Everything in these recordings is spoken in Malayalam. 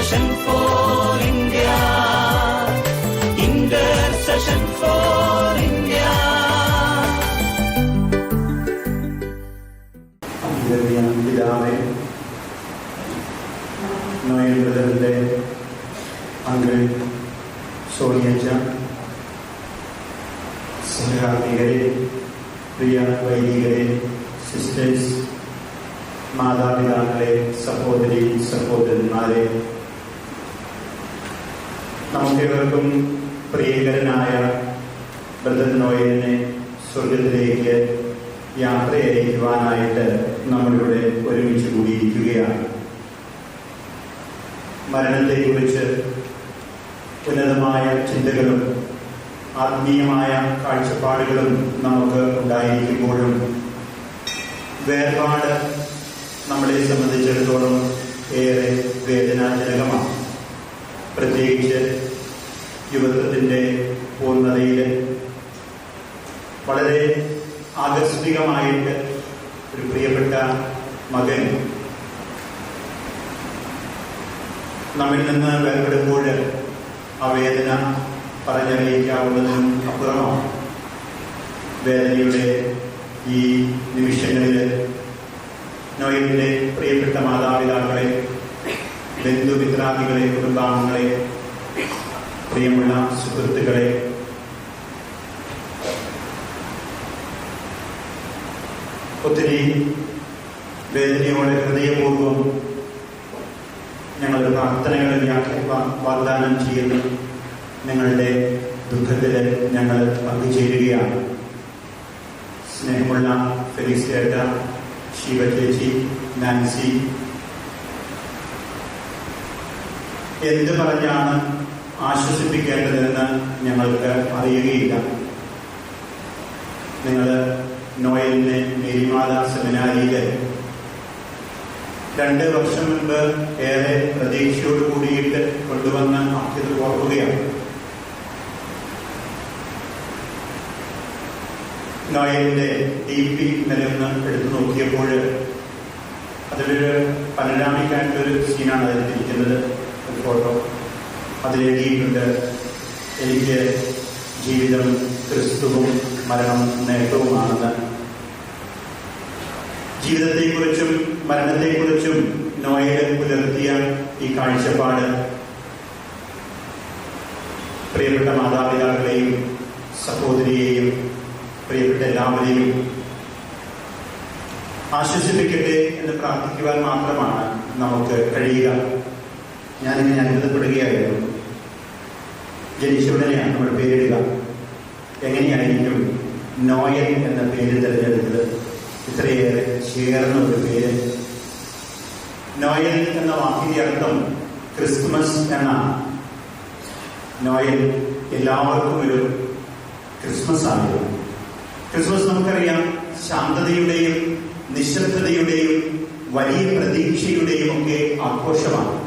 Intercession for India. Intercession for India. അഭിനന്ദിയ പിതാവേ നോയൽ ബ്രദറിൻ്റെ അങ്കിൾ സോണിയച്ച സഹകാർമികരെ പ്രിയ വൈദികരെ സിസ്റ്റേഴ്സ് മാതാപിതാക്കളെ സഹോദരി സഹോദരന്മാരെ നമുക്കേവർക്കും പ്രിയകരനായ ബ്രദർ സ്വർഗത്തിലേക്ക് യാത്രയയക്കുവാനായിട്ട് നമ്മളിവിടെ ഒരുമിച്ച് കൂടിയിരിക്കുകയാണ്. മരണത്തെക്കുറിച്ച് ഉന്നതമായ ചിന്തകളും ആത്മീയമായ കാഴ്ചപ്പാടുകളും നമുക്ക് ഉണ്ടായിരിക്കുമ്പോഴും വേർപാട് നമ്മളെ സംബന്ധിച്ചിടത്തോളം ഏറെ വേദനാജനകമാണ്. പ്രത്യേകിച്ച് യുവത്വത്തിന്റെ പൂർണതയിൽ വളരെ ആകസ്മികമായിട്ട് ഒരു പ്രിയപ്പെട്ട മകൻ നമ്മിൽ നിന്ന് വേർപെടുമ്പോൾ ആ വേദന പറഞ്ഞറിയിക്കാവുന്നതിനും അപ്പുറമാണ് വേദനയുടെ ഈ നിമിഷങ്ങളിൽ നോയലിന്റെ പ്രിയപ്പെട്ട മാതാപിതാക്കളെ ബന്ധുമിത്രാദികളെ കുടുംബാംഗങ്ങളെ പ്രിയമുള്ള സുഹൃത്തുക്കളെ ഒത്തിരി വേദനയോടെ ഹൃദയപൂർവം ഞങ്ങളുടെ പ്രാർത്ഥനകളിൽ വാഗ്ദാനം ചെയ്യുന്നു. നിങ്ങളുടെ ദുഃഖത്തിൽ ഞങ്ങൾ പങ്കുചേരുകയാണ്. സ്നേഹമുള്ള ഫെലിസിയേട്ട ശിവ ചേച്ചി നാൻസി എന്ത് പറഞ്ഞാണ് ആശ്വസിപ്പിക്കേണ്ടതെന്ന് ഞങ്ങൾക്ക് അറിയുകയില്ല. നിങ്ങൾ നോയലിനെ മേരിമാല സെമിനാരിയിൽ രണ്ട് വർഷം മുൻപ് ഏറെ പ്രതീക്ഷയോട് കൂടിയിട്ട് കൊണ്ടുവന്ന ഇത് ഓർക്കുകയാണ്. നോയലിന്റെ ഡി പി ഒന്ന് എടുത്തു നോക്കിയപ്പോൾ അതിലൊരു പനരാമിക്കായിട്ടൊരു സീനാണ് അതിലിരിക്കുന്നത് ഒരു ഫോട്ടോ അതിലെഴുതിയിട്ടുണ്ട് എനിക്ക് ജീവിതം ക്രിസ്തുവും മരണം നേട്ടവുമാണെന്ന്. ജീവിതത്തെക്കുറിച്ചും മരണത്തെക്കുറിച്ചും നോയൽ പുലർത്തിയ ഈ കാഴ്ചപ്പാട് പ്രിയപ്പെട്ട മാതാപിതാക്കളെയും സഹോദരിയെയും പ്രിയപ്പെട്ട എല്ലാവരെയും ആശ്വസിപ്പിക്കട്ടെ എന്ന് പ്രാർത്ഥിക്കുവാൻ മാത്രമാണ് നമുക്ക് കഴിയുക. ഞാനിങ്ങനെ അത്ഭുതപ്പെടുകയായിരുന്നു ജനിച്ച ഉടനെയാണ് നമ്മൾ പേരിടുക. എങ്ങനെയായിരിക്കും നോയൽ എന്ന പേര് തിരഞ്ഞെടുത്തത്? ഇത്രയേറെ ചേർന്ന ഒരു പേര്. നോയൽ എന്ന വാക്കിന്റെ അർത്ഥം ക്രിസ്മസ് എന്നാണ്. നോയൽ എല്ലാവർക്കും ഒരു ക്രിസ്മസ് ആയിരുന്നു ക്രിസ്മസ് നമുക്കറിയാം ശാന്തതയുടെയും നിശബ്ദതയുടെയും വലിയ പ്രതീക്ഷയുടെയും ഒക്കെ ആഘോഷമാണ്.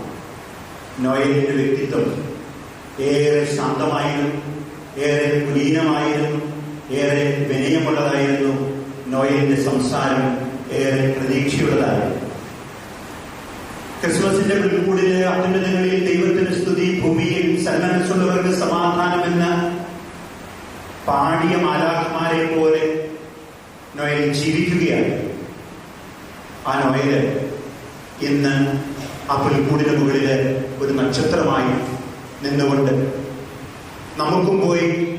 നോയലിന്റെ വ്യക്തിത്വം. ഏറെ ശാന്തമായിരുന്നു ഏറെ കുലീനമായിരുന്നു ഏറെ വിനയമുള്ളതായിരുന്നു നോയലിന്റെ സംസാരം ഏറെ പ്രതീക്ഷയുള്ളതായിരുന്നു. ക്രിസ്മസിന്റെ പിൻകൂടിലെ അത്യുന്നതങ്ങളിൽ ദൈവത്തിന് സ്തുതി ഭൂമിയിൽ സന്മനസ്സുള്ളവർക്ക് സമാധാനമെന്ന് പാടിയ മാലാഖമാരെ പോലെ നോയൽ ജീവിക്കുകയാണ്. ആ നോയൽ ഇന്ന് ആ പുൽക്കൂടിന് മുകളിൽ ഒരു നക്ഷത്രമായി നിന്നുകൊണ്ട് നമുക്കും പോയി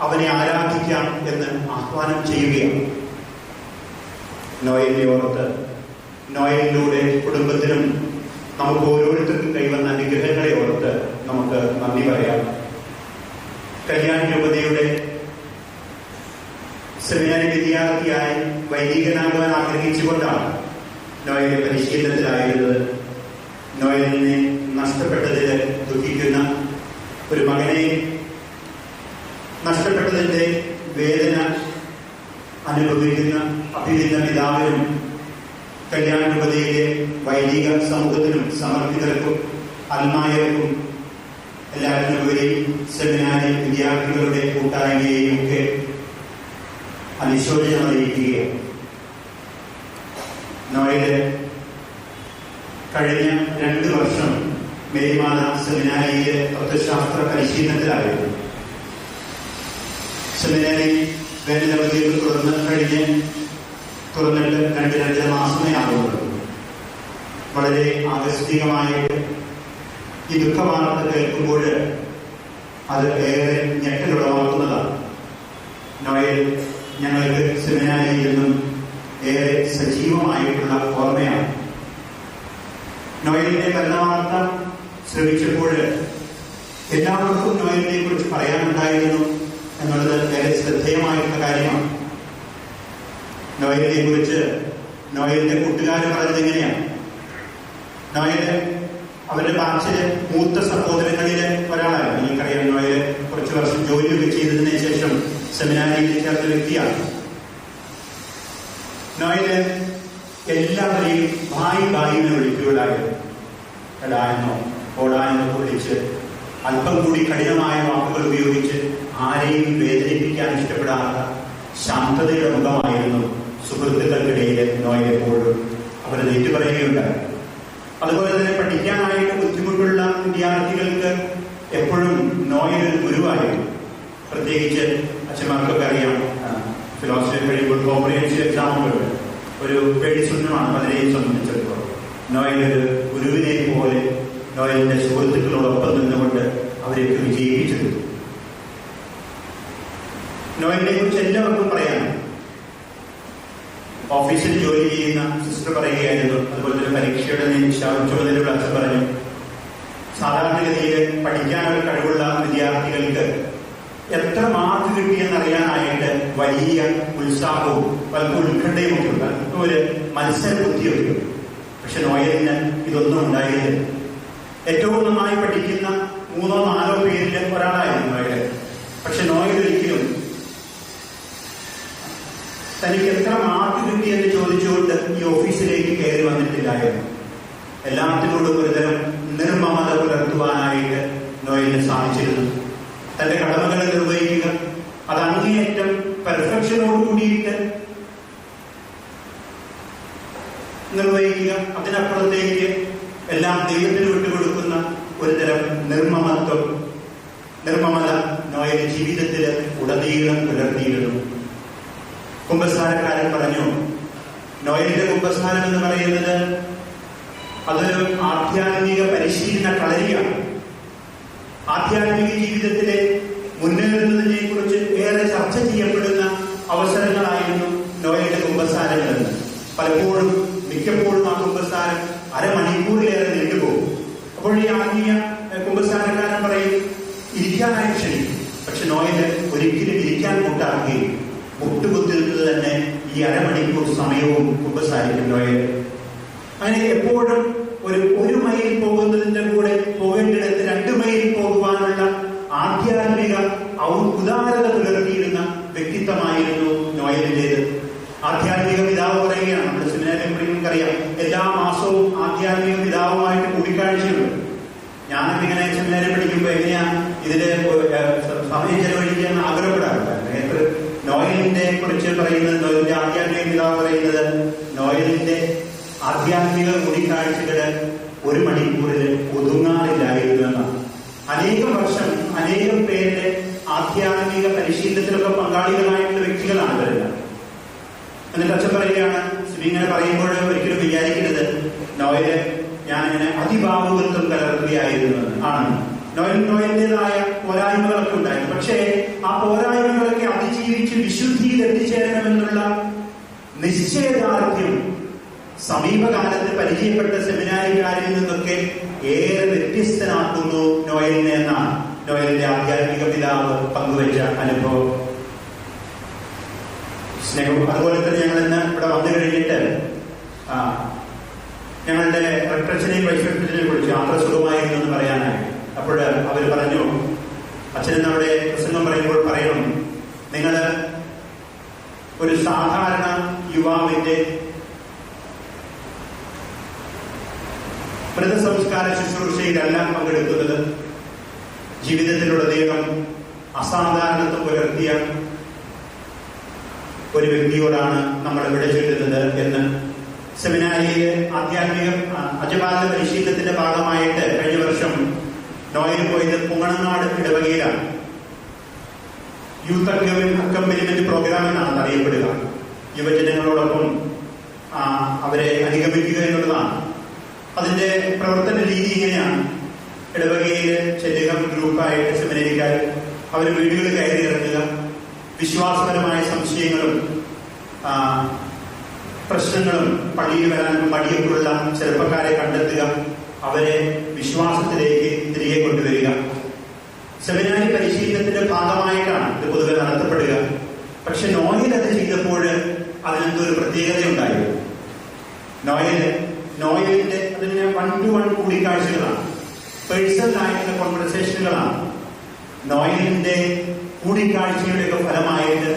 അവനെ ആരാധിക്കാം എന്ന് ആഹ്വാനം ചെയ്യുകയാണ്. നോയലിനെ ഓർത്ത് നോയലിലൂടെ കുടുംബത്തിനും നമുക്ക് ഓരോരുത്തർക്കും കൈവന്ന അനുഗ്രഹങ്ങളെ ഓർത്ത് നമുക്ക് നന്ദി പറയാം. കല്യാൺ രൂപതയുടെ സെമിനാരി വിദ്യാർത്ഥിയായി വൈദികനാകുവാൻ ആഗ്രഹിച്ചുകൊണ്ടാണ് നോയലിന്റെ പരിശീലനത്തിലായിരുന്നത്. നോയലിനെ നഷ്ടപ്പെട്ടതിൽ ദുഃഖിക്കുന്ന ഒരു മകനെ നഷ്ടപ്പെട്ടതിന്റെ വേദന അനുഭവിക്കുന്ന അഭിനന്ദ പിതാവിനും കല്യാണപതിയിലെ വൈദിക സമൂഹത്തിനും സമർപ്പിതർക്കും അൽമായർക്കും എല്ലാവരും സെമിനാരി വിദ്യാർത്ഥികളുടെ കൂട്ടായ്മയെയും ഒക്കെ അനുശോചനം അറിയിക്കുകയാണ്. നോയിൽ കഴിഞ്ഞ രണ്ട് വർഷം മേരിമാല സെമിനാരിയിലെ തത്വശാസ്ത്ര പരിശീലനത്തിലായിരുന്നു. സെമിനാരി വേനലവധിയിൽ തുറന്ന് കഴിഞ്ഞ് തുറന്നിട്ട് രണ്ട് രണ്ടര മാസമേ ആകുന്നുള്ളൂ വളരെ ആകസ്മികമായിട്ട് ഈ ദുഃഖവാർത്ത കേൾക്കുമ്പോൾ അത് ഏറെ ഞെട്ടലുളവാക്കുന്നതാണ്. നോയൽ ഞങ്ങൾക്ക് സെമിനാരിയിൽ നിന്നും ഏറെ സജീവമായിട്ടുള്ള ഓർമ്മയാണ്. നോയലിന്റെ മരണവാർത്ത ശ്രമിച്ചപ്പോൾ എല്ലാവർക്കും നോയലിനെ കുറിച്ച് പറയാനുണ്ടായിരുന്നു എന്നുള്ളത് വളരെ ശ്രദ്ധേയമായിട്ടുള്ള കാര്യമാണ്. നോയലിനെ കുറിച്ച് നോയലിന്റെ കൂട്ടുകാർ പറഞ്ഞത് എങ്ങനെയാണ് നോയൽ അവരുടെ ബാച്ചിലെ മൂത്ത സഹോദരങ്ങളിലെ ഒരാളായിരുന്നു. നിങ്ങൾക്കറിയാം നോയൽ കുറച്ച് വർഷം ജോലിയൊക്കെ ചെയ്തതിനു ശേഷം സെമിനാരിയിൽ ചേർന്ന വ്യക്തിയാണ്. നോയൽ എല്ലാവരെയും ഭായി ഭായി എന്ന് വിളിക്കുകയുണ്ടായിരുന്നു. എടാ വിളിച്ച് അല്പം കൂടി കഠിനമായ വാക്കുകൾ ഉപയോഗിച്ച് ആരെയും വേദനിപ്പിക്കാൻ ഇഷ്ടപ്പെടാത്ത ശാന്തതയുടെ മുഖമായിരുന്നു സുഹൃത്തുക്കൾക്കിടയിൽ നോയൽ എപ്പോഴും. അവർ നെറ്റ് പറയുകയുണ്ടായി. അതുപോലെ തന്നെ പഠിക്കാനായിട്ട് ബുദ്ധിമുട്ടുള്ള വിദ്യാർത്ഥികൾക്ക് എപ്പോഴും നോയിൽ ഒരു ഗുരുവായിരുന്നു. പ്രത്യേകിച്ച് അച്ഛന്മാർക്കൊക്കെ അറിയാം ഫിലോസഫി കഴിയുമ്പോൾ കോംപ്രിഹെൻസീവ് എക്സാമുകൾ ഒരു പേടിശൂന്യമാണ് പലരെയും സംബന്ധിച്ചിടത്തോളം. നോയലൊരു ഗുരുവിനെ പോലെ നോയലിന്റെ സുഹൃത്തുക്കളോടൊപ്പം നിന്നുകൊണ്ട് അവരെയൊക്കെ വിജയിപ്പിച്ചെടുത്തു നോയലിനെ കുറിച്ച് എല്ലാവർക്കും പറയാം. ഓഫീസിൽ ജോലി ചെയ്യുന്ന സിസ്റ്റർ പറയുകയായിരുന്നു. അതുപോലെ തന്നെ പരീക്ഷയുടെ ചുമതലയുള്ള അച്ഛൻ പറഞ്ഞു. സാധാരണഗതിയിൽ പഠിക്കാനുള്ള കഴിവുള്ള വിദ്യാർത്ഥികൾക്ക് എത്ര മാർക്ക് കിട്ടിയെന്നറിയാനായിട്ട് വലിയ ഉത്സാഹവും പലർക്കും ഉത്കണ്ഠയും ഒക്കെ ഉണ്ട്. ഒരു മത്സര ബുദ്ധിയൊക്കെ പക്ഷെ നോയലിന് ഇതൊന്നും ഉണ്ടായില്ല. ഏറ്റവും നന്നായി പഠിക്കുന്ന മൂന്നോ നാലോ പേരിൽ ഒരാളായിരുന്നു നോയൽ പക്ഷെ നോയൽ ഒരിക്കലും തനിക്ക് എത്ര മാർക്ക് കിട്ടിയെന്ന് ചോദിച്ചുകൊണ്ട് ഈ ഓഫീസിലേക്ക് കയറി വന്നിട്ടില്ലായിരുന്നു. എല്ലാത്തിനോടും ഒരുതരം നിർമ്മമത പുലർത്തുവാനായിട്ട് നോയലിന് സാധിച്ചിരുന്നു. തന്റെ കടമകളെ നിർവഹിക്കുക. അത് അങ്ങേയറ്റം പെർഫെക്ഷനോട് കൂടിയിട്ട് നിർവഹിക്കുക. അതിനപ്പുറത്തേക്ക് എല്ലാം ദൈവത്തിന് വിട്ടുകൊടുക്കുന്ന ഒരുതരം നിർമ്മമത്വം. നിർമ്മമത നോയൽ ജീവിതത്തിൽ ഉടനീളം പുലർത്തിയിരുന്നു കുംഭസാരക്കാരൻ പറഞ്ഞു നോയലിന്റെ കുംഭസാരം എന്ന് പറയുന്നത് അതൊരു ആധ്യാത്മിക പരിശീലന കളരിയാണ്. ആധ്യാത്മിക ജീവിതത്തിലെ മുന്നേറുന്നതിനെ കുറിച്ച് ഏറെ ചർച്ച ചെയ്യപ്പെടുന്ന അവസരങ്ങളായിരുന്നു നോയയുടെ കുംഭസാരങ്ങളെന്ന് പലപ്പോഴും മിക്കപ്പോഴും ആ കുംഭസാരം അരമണിക്കൂറിലേറെ നീണ്ടുപോകും അപ്പോൾ ഈ ആത്മീയ കുമ്പസാരക്കാരൻ പറയും ഇരിക്കാനായി ക്ഷണിക്കും പക്ഷെ നോയൽ ഒരിക്കലും ഇരിക്കാൻ കൂട്ടാക്കുകയും മുട്ടുകുത്തിരുന്നത് തന്നെ ഈ അരമണിക്കൂർ സമയവും കുംഭസാരിക്കും നോയൽ അങ്ങനെ എപ്പോഴും ഒരു ഒരു മൈൽ പോകുന്നതിന്റെ കൂടെ പോകേണ്ടിടത്ത് ആധ്യാത്മിക ഔദാരത പുലർത്തിയിരുന്ന വ്യക്തിത്വമായിരുന്നു നോയലിന്റേത് ആധ്യാത്മിക പിതാവ് പറയുകയാണ് നമ്മുടെ പഠിക്കുമ്പോൾ അറിയാം എല്ലാ മാസവും ആധ്യാത്മിക പിതാവുമായിട്ട് കൂടിക്കാഴ്ചയുണ്ട്. ഞാനൊക്കെ ഇങ്ങനെ സെമിനാരിൽ പഠിക്കുമ്പോൾ എങ്ങനെയാ ഇതിന്റെ സമയം ചെലവഴിക്കാൻ ആഗ്രഹപ്പെടാറുണ്ട്. നോയലിന്റെ കുറിച്ച് പറയുന്നത് നോയലിന്റെ ആധ്യാത്മിക പിതാവ് പറയുന്നത് നോയലിന്റെ ആധ്യാത്മിക കൂടിക്കാഴ്ചകൾ ഒരു മണിക്കൂറിൽ ഒതുങ്ങാറില്ലായിരുന്നു എന്നാണ്. അനേകം വർഷം അനേകം പേരുടെ ആധ്യാത്മിക പരിശീലനത്തിലൊക്കെ പങ്കാളികളായിട്ടുള്ള വ്യക്തികളാണ് ഇവരെല്ലാം. എന്നിട്ട് അച്ഛൻ പറയുകയാണ് ഇങ്ങനെ പറയുമ്പോൾ ഒരിക്കലും വിചാരിക്കരുത്. നോയൽ ഞാനിങ്ങനെ അതിഭാവുകത്വം കലർത്തുകയായിരുന്നു. ആണ്. നോയൽ നോയലിന്റെതായ പോരായ്മകളൊക്കെ ഉണ്ടായിരുന്നു. പക്ഷേ ആ പോരായ്മകളൊക്കെ അതിജീവിച്ച് വിശുദ്ധിയിൽ എത്തിച്ചേരണമെന്നുള്ള നിശ്ചയദാർഢ്യം സമീപകാലത്ത് പരിചയപ്പെട്ട സെമിനാരിക്കാരിൽ നിന്നൊക്കെ ഏറെ വ്യത്യസ്തനാക്കുന്നു നോയലിനെ എന്നാണ് നോയലിന്റെ ആധ്യാത്മിക പിതാവ് പങ്കുവച്ച അനുഭവം. സ്നേഹം അതുപോലെ തന്നെ ഞങ്ങൾ ഇന്ന് ഇവിടെ വന്നു കഴിഞ്ഞിട്ട് ഞങ്ങളുടെ റെക്ടറച്ഛനെയും വൈശ്വര്യത്തിനെയും കുറിച്ച് യാത്ര സുഖമായിരുന്നു എന്ന് പറയാനായി. അപ്പോൾ അവർ പറഞ്ഞു അച്ഛനെന്ന് അവിടെ പ്രസംഗം പറയുമ്പോൾ പറയണം നിങ്ങൾ ഒരു സാധാരണ യുവാവിന്റെ മൃതസംസ്കാര ശുശ്രൂഷയിലെല്ലാം പങ്കെടുക്കുന്നത്. ജീവിതത്തിലുടനീളം അസാധാരണത്വം പുലർത്തിയ ഒരു വ്യക്തിയോടാണ് നമ്മൾ ഇവിടെ ചൊല്ലുന്നത് എന്ന്. സെമിനാരിയിലെ ആധ്യാത്മിക അജപാല പരിശീലനത്തിന്റെ ഭാഗമായിട്ട് കഴിഞ്ഞ വർഷം നോയിൽ പോയത് പുങ്ങണങ്ങാട് ഇടവകയിലാണ്. യൂത്ത് അക്കമ്പനിമെന്റ് പ്രോഗ്രാം എന്നാണ് അറിയപ്പെടുക. യുവജനങ്ങളോടൊപ്പം അവരെ അനുഗമിക്കുക എന്നുള്ളതാണ്. അതിന്റെ പ്രവർത്തന രീതി ഇങ്ങനെയാണ്. ഇടവകയിൽ ചെല്ലുക ഗ്രൂപ്പായിട്ട് സെമിനേരിക്കാർ അവർ വീടുകൾ കയറി ഇറങ്ങുക വിശ്വാസപരമായ സംശയങ്ങളും പ്രശ്നങ്ങളും പള്ളിയിൽ വരാൻ മടിയൊക്കെയുള്ള ചെറുപ്പക്കാരെ കണ്ടെത്തുക. അവരെ വിശ്വാസത്തിലേക്ക് തിരികെ കൊണ്ടുവരിക. സെമിനാരി പരിശീലനത്തിന്റെ ഭാഗമായിട്ടാണ് ഇത് പൊതുവെ നടത്തപ്പെടുക. പക്ഷെ നോയിൽ അത് ചെയ്തപ്പോൾ അതിനെന്തോ ഒരു പ്രത്യേകത ഉണ്ടായിരുന്നു നോയൽ നോയലിന്റെ അതിന് വൺ ടു വൺ കൂടിക്കാഴ്ചകളാണ്. പേഴ്സണൽ ആയിട്ടുള്ള കോൺവെർസേഷനുകളാണ് നോയലിന്റെ കൂടിക്കാഴ്ചയുടെയൊക്കെ ഫലമായിട്ട്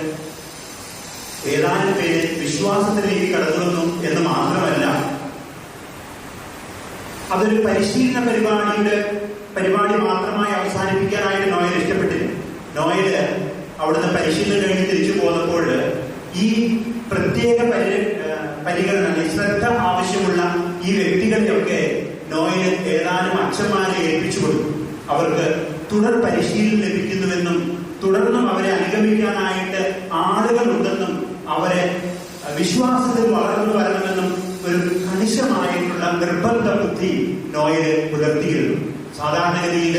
ഏതാനും പേര് വിശ്വാസത്തിലേക്ക് കടന്നു എന്ന് മാത്രമല്ല അതൊരു പരിശീലന പരിപാടിയുടെ പരിപാടി മാത്രമായി അവസാനിപ്പിക്കാനായിട്ട് നോയൽ ഇഷ്ടപ്പെട്ടില്ല. നോയൽ അവിടുന്ന് പരിശീലനം കഴിഞ്ഞ് തിരിച്ചു പോന്നപ്പോൾ ഈ പ്രത്യേക പരിഗണന ശ്രദ്ധ ആവശ്യമുള്ള ഈ വ്യക്തികളെയൊക്കെ നോയിന് ഏതാനും അച്ഛന്മാരെ ഏൽപ്പിച്ചു കൊടുക്കും അവർക്ക് തുടർ പരിശീലനം ലഭിക്കുന്നുവെന്നും തുടർന്നും അവരെ അനുഗമിക്കാനായിട്ട് ആളുകളുണ്ടെന്നും അവരെ വിശ്വാസത്തിൽ വളർന്നു വരണമെന്നും ഒരു കണിശമായിട്ടുള്ള നിർബന്ധ ബുദ്ധി നോയിൽ പുലർത്തിയിരുന്നു. സാധാരണഗതിയിൽ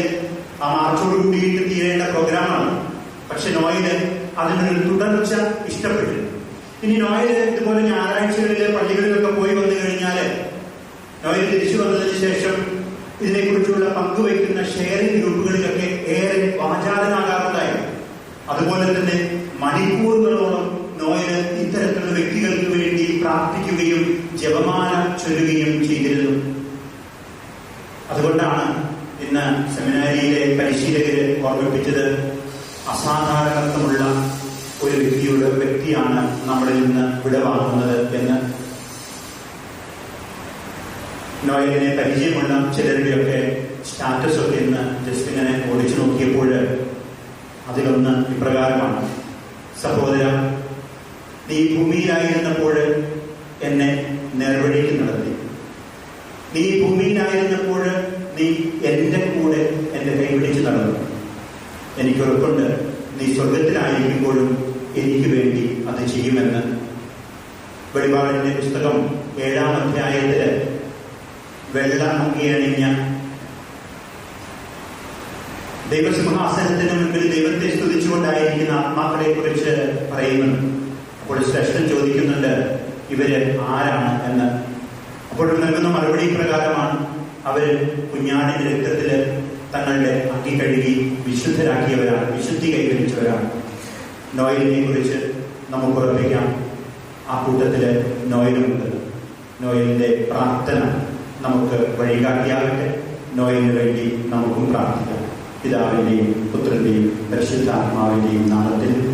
ആ മാർച്ചോട് കൂടിയിട്ട് തീരേണ്ട പ്രോഗ്രാമാണ്. പക്ഷെ നോയിൽ അതിനൊരു തുടർച്ച ഇഷ്ടപ്പെട്ടിരുന്നു ഇനി നോയിൽ ഇതുപോലെ ഞായറാഴ്ചകളിലെ പള്ളികളിലൊക്കെ പോയി വന്നു കഴിഞ്ഞാൽ നോയൽ തിരിച്ചു വന്നതിന് ശേഷം ഇതിനെക്കുറിച്ചുള്ള പങ്കുവയ്ക്കുന്ന ഷെയറിംഗ് ഗ്രൂപ്പുകളിലൊക്കെ ഏറെ വാചാലനാകാറുണ്ടായി. അതുപോലെ തന്നെ മണിക്കൂറുകളോളം നോയന് ഇത്തരത്തിലുള്ള വ്യക്തികൾക്ക് വേണ്ടി പ്രാർത്ഥിക്കുകയും ജപമാല ചൊല്ലുകയും ചെയ്തിരുന്നു. അതുകൊണ്ടാണ് ഇന്ന് സെമിനാരിയിലെ പരിശീലകര് ഓർമ്മിപ്പിച്ചത് അസാധാരണത്വമുള്ള ഒരു വ്യക്തിയുടെ വ്യക്തിയാണ് നമ്മളിൽ നിന്ന് വിടവാങ്ങുന്നത് എന്ന്. നോയലിനെ പരിചയമുള്ള ചിലരുടെയൊക്കെ സ്റ്റാറ്റസ് ഒക്കെ ഇന്ന് ജസ്റ്റ് ഇങ്ങനെ ഓടിച്ചു നോക്കിയപ്പോൾ അതിലൊന്ന് ഇപ്രകാരമാണ്. സഹോദര നീ ഭൂമിയിലായിരുന്നപ്പോൾ എന്നെ നേർവഴിക്ക് നടത്തി. നീ ഭൂമിയിലായിരുന്നപ്പോൾ നീ എന്റെ കൂടെ എന്റെ കൈപിടിച്ച് നടന്നു. എനിക്ക് ഉറപ്പുണ്ട് നീ സ്വർഗത്തിലായിരിക്കുമ്പോഴും എനിക്ക് വേണ്ടി അത് ചെയ്യുമെന്ന്. വെളിപാടിന്റെ പുസ്തകം ഏഴാം അധ്യായത്തിൽ വെള്ള മുങ്ങിയണിഞ്ഞ ദൈവസിംഹാസനത്തിന് മുൻപിൽ ദൈവത്തെ സ്തുതിച്ചുകൊണ്ടായിരിക്കുന്ന ആത്മാക്കളെ കുറിച്ച് പറയുന്നു. അപ്പോൾ ശ്രേഷ്ഠൻ ചോദിക്കുന്നുണ്ട് ഇവർ ആരാണ്? എന്ന്. അപ്പോൾ നൽകുന്ന മറുപടി പ്രകാരമാണ് അവർ കുഞ്ഞാടിന്റെ രക്തത്തിൽ തങ്ങളുടെ അങ്കി കഴുകി വിശുദ്ധരാക്കിയവരാണ് വിശുദ്ധി കൈവരിച്ചവരാണ്. നോയലിനെ കുറിച്ച് നമുക്ക് ഉറപ്പിക്കാം. ആ കൂട്ടത്തിൽ നോയലുണ്ട്. നോയലിന്റെ പ്രാർത്ഥന. നമുക്ക് വഴികാട്ടിയാകട്ടെ. നോയിന് വേണ്ടി നമുക്കും പ്രാർത്ഥിക്കാം. പിതാവിന്റെയും പുത്രന്റെയും പരിശുദ്ധാത്മാവിന്റെയും നാമത്തിൽ